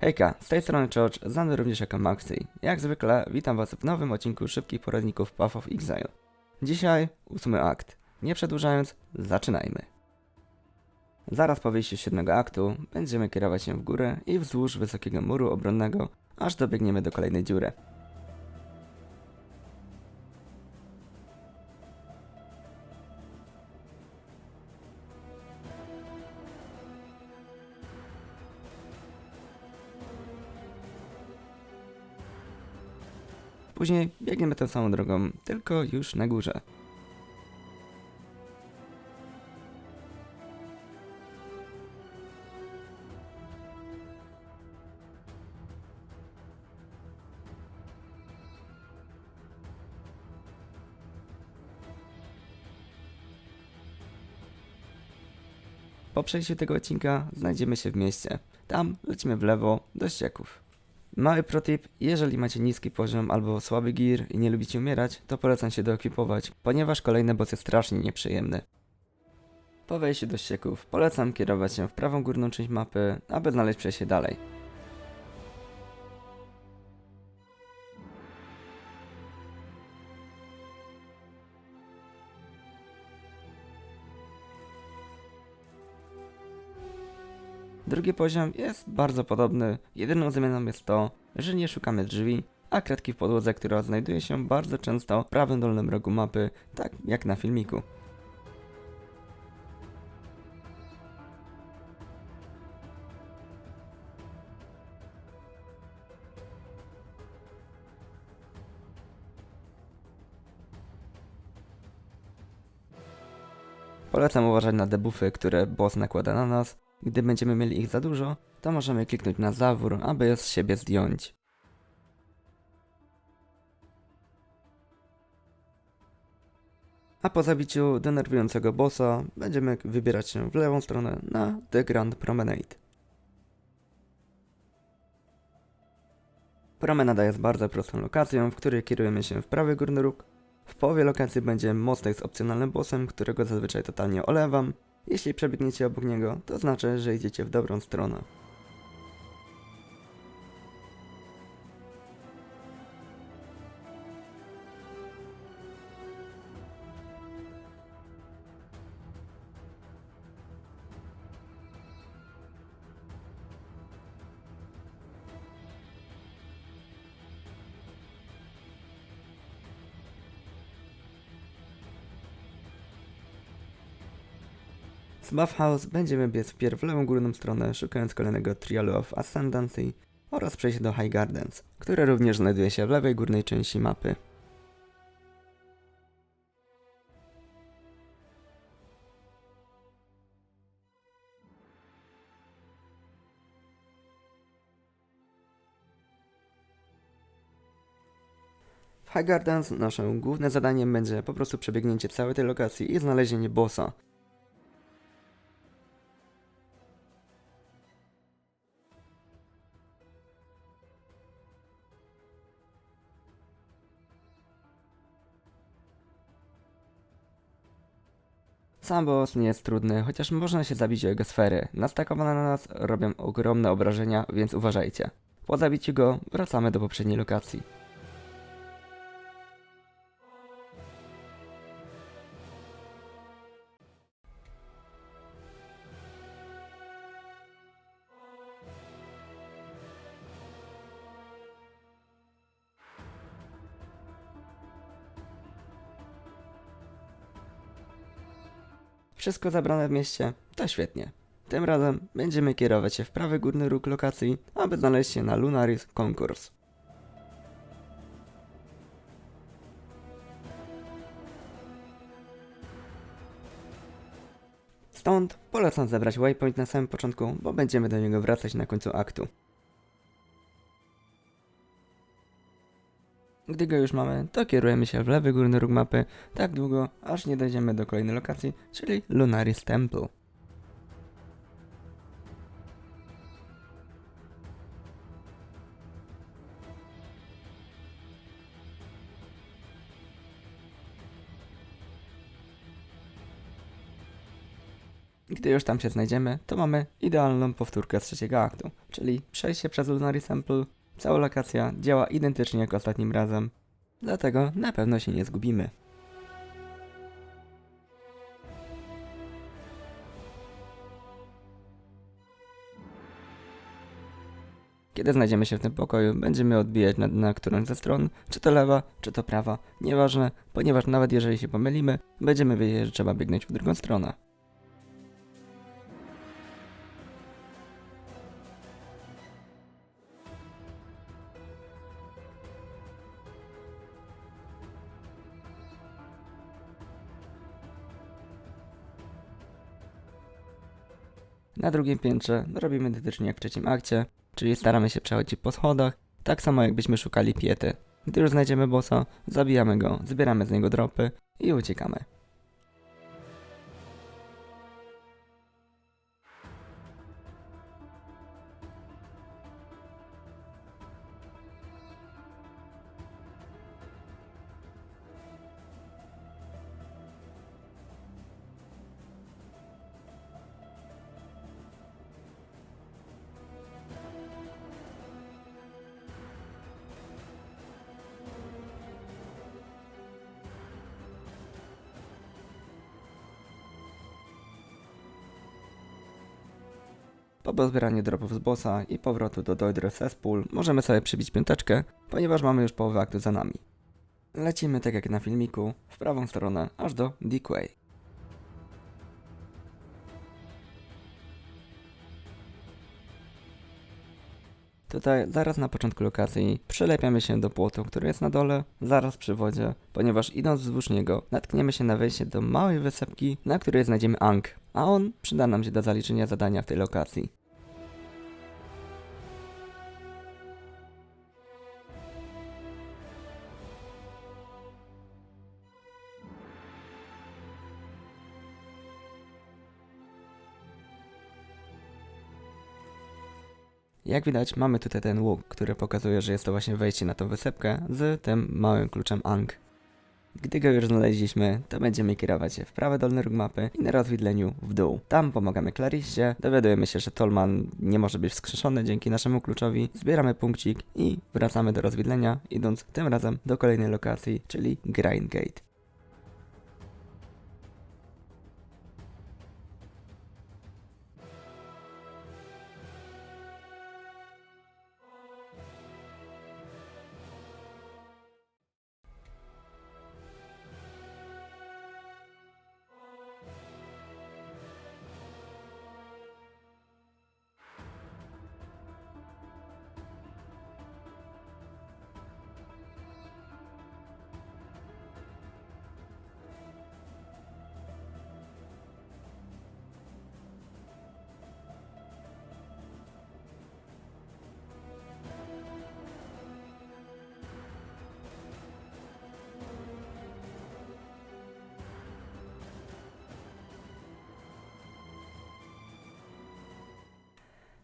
Hejka, z tej strony George, znany również jako Maxi. Jak zwykle, witam was w nowym odcinku szybkich poradników Path of Exile. Dzisiaj ósmy akt. Nie przedłużając, zaczynajmy. Zaraz po wyjściu z siódmego aktu będziemy kierować się w górę i wzdłuż wysokiego muru obronnego, aż dobiegniemy do kolejnej dziury. Później biegniemy tą samą drogą, tylko już na górze. Po przejściu tego odcinka znajdziemy się w mieście. Tam lecimy w lewo do ścieków. Mały protip, jeżeli macie niski poziom albo słaby gear i nie lubicie umierać, to polecam się doekwipować, ponieważ kolejny boss jest strasznie nieprzyjemny. Po wejściu do ścieków polecam kierować się w prawą górną część mapy, aby znaleźć przejście dalej. Drugi poziom jest bardzo podobny, jedyną zmianą jest to, że nie szukamy drzwi, a kratki w podłodze, która znajduje się bardzo często w prawym dolnym rogu mapy, tak jak na filmiku. Polecam uważać na debuffy, które boss nakłada na nas. Gdy będziemy mieli ich za dużo, to możemy kliknąć na zawór, aby je z siebie zdjąć. A po zabiciu denerwującego bossa będziemy wybierać się w lewą stronę na The Grand Promenade. Promenada jest bardzo prostą lokacją, w której kierujemy się w prawy górny róg. W połowie lokacji będzie mostek z opcjonalnym bossem, którego zazwyczaj totalnie olewam. Jeśli przebiegniecie obok niego, to znaczy, że idziecie w dobrą stronę. Z Buff House będziemy biec wpierw w lewą górną stronę, szukając kolejnego Trialu of Ascendancy oraz przejść do High Gardens, które również znajduje się w lewej górnej części mapy. W High Gardens naszym głównym zadaniem będzie po prostu przebiegnięcie całej tej lokacji i znalezienie bossa, Sam boss nie jest trudny, chociaż można się zabić o jego sfery. Nastakowane na nas robią ogromne obrażenia, więc uważajcie. Po zabiciu go wracamy do poprzedniej lokacji. Wszystko zabrane w mieście, to świetnie. Tym razem będziemy kierować się w prawy górny róg lokacji, aby znaleźć się na Lunaris Concourse. Stąd polecam zebrać waypoint na samym początku, bo będziemy do niego wracać na końcu aktu. Gdy go już mamy, to kierujemy się w lewy górny róg mapy tak długo, aż nie dojdziemy do kolejnej lokacji, czyli Lunaris Temple. Gdy już tam się znajdziemy, to mamy idealną powtórkę z trzeciego aktu, czyli przejście przez Lunary Sample. Cała lokacja działa identycznie jak ostatnim razem, dlatego na pewno się nie zgubimy. Kiedy znajdziemy się w tym pokoju, będziemy odbijać na, na którąś ze stron, czy to lewa, czy to prawa, nieważne, ponieważ nawet jeżeli się pomylimy, będziemy wiedzieć, że trzeba biegnąć w drugą stronę. Na drugim piętrze robimy identycznie jak w trzecim akcie, czyli staramy się przechodzić po schodach, tak samo jakbyśmy szukali piety. Gdy już znajdziemy bossa, zabijamy go, zbieramy z niego dropy i uciekamy. Po pozbieraniu dropów z bossa i powrotu do Doidre Cesspool możemy sobie przybić piąteczkę, ponieważ mamy już połowę aktu za nami. Lecimy tak jak na filmiku, w prawą stronę, aż do Decay. Tutaj zaraz na początku lokacji przylepiamy się do płotu, który jest na dole, zaraz przy wodzie, ponieważ idąc wzdłuż niego natkniemy się na wejście do małej wysepki, na której znajdziemy Ang, a on przyda nam się do zaliczenia zadania w tej lokacji. Jak widać, mamy tutaj ten łuk, który pokazuje, że jest to właśnie wejście na tą wysepkę z tym małym kluczem Ang. Gdy go już znaleźliśmy, to będziemy kierować się w prawy dolny róg mapy i na rozwidleniu w dół. Tam pomagamy Clariście, dowiadujemy się, że Tolman nie może być wskrzeszony dzięki naszemu kluczowi, zbieramy punkcik i wracamy do rozwidlenia, idąc tym razem do kolejnej lokacji, czyli Grind Gate.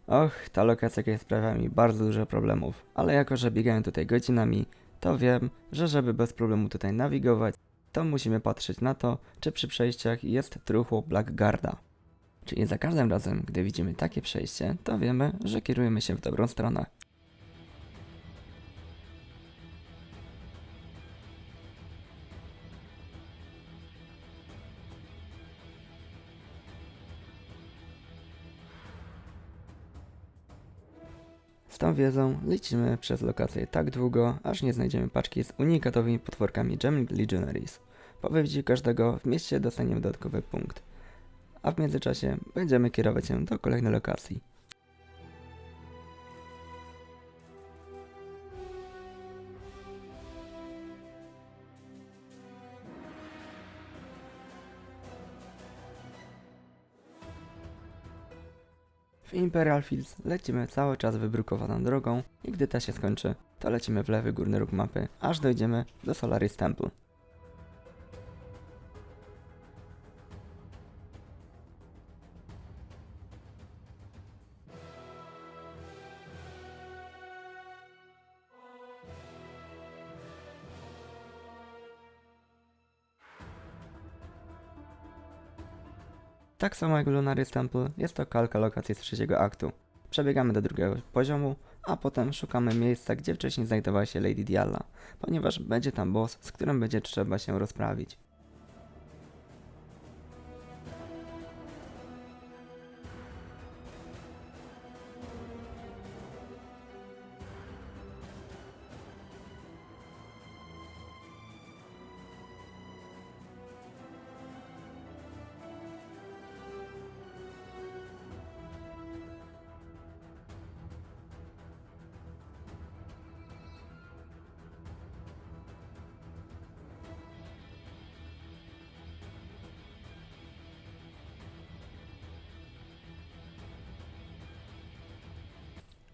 Och, ta lokacja sprawia mi bardzo dużo problemów, ale jako, że biegają tutaj godzinami, to wiem, że żeby bez problemu tutaj nawigować, to musimy patrzeć na to, czy przy przejściach jest truchło Blackguarda. Czyli za każdym razem, gdy widzimy takie przejście, to wiemy, że kierujemy się w dobrą stronę. Wiedzą lecimy przez lokację tak długo, aż nie znajdziemy paczki z unikatowymi potworkami Gemling Legionaries. Po wywdziu każdego w mieście dostaniemy dodatkowy punkt, a w międzyczasie będziemy kierować się do kolejnej lokacji. W Imperial Fields lecimy cały czas wybrukowaną drogą i gdy ta się skończy, to lecimy w lewy górny róg mapy, aż dojdziemy do Solaris Temple. Tak samo jak Lunaris Temple, jest to kalka lokacji z trzeciego aktu. Przebiegamy do drugiego poziomu, a potem szukamy miejsca, gdzie wcześniej znajdowała się Lady Diala, ponieważ będzie tam boss, z którym będzie trzeba się rozprawić.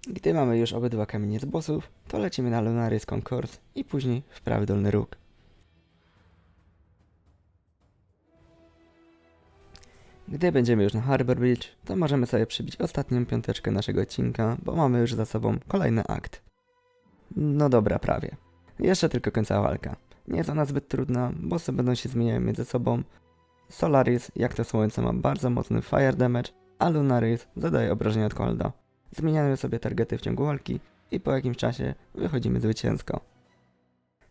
Gdy mamy już obydwa kamienie z bossów, to lecimy na Lunaris Concourse i później w prawy dolny róg. Gdy będziemy już na Harbor Beach, to możemy sobie przybić ostatnią piąteczkę naszego odcinka, bo mamy już za sobą kolejny akt. No dobra, prawie. Jeszcze tylko końcowa walka. Nie jest ona zbyt trudna, bossy będą się zmieniały między sobą. Solaris, jak to słońce, ma bardzo mocny fire damage, a Lunaris zadaje obrażenia od Colda. Zmieniamy sobie targety w ciągu walki i po jakimś czasie wychodzimy zwycięsko.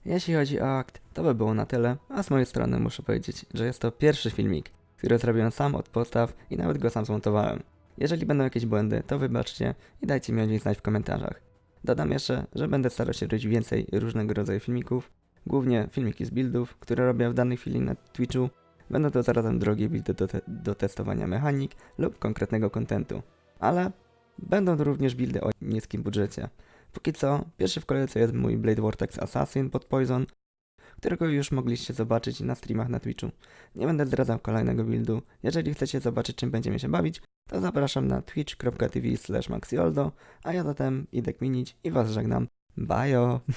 Jeśli chodzi o akt, to by było na tyle, a z mojej strony muszę powiedzieć, że jest to pierwszy filmik, który zrobiłem sam od podstaw i nawet go sam zmontowałem. Jeżeli będą jakieś błędy, to wybaczcie i dajcie mi o nich znać w komentarzach. Dodam jeszcze, że będę starał się robić więcej różnego rodzaju filmików, głównie filmiki z buildów, które robię w danej chwili na Twitchu. Będą to zarazem drogie buildy do, te- do testowania mechanik lub konkretnego kontentu. Ale Będą to również buildy o niskim budżecie. Póki co, pierwszy w kolejce jest mój Blade Vortex Assassin pod Poison, którego już mogliście zobaczyć na streamach na Twitchu. Nie będę zdradzał kolejnego buildu. Jeżeli chcecie zobaczyć czym będziemy się bawić, to zapraszam na twitch.tv maxioldo, a ja zatem idę kminić i was żegnam. Bajo!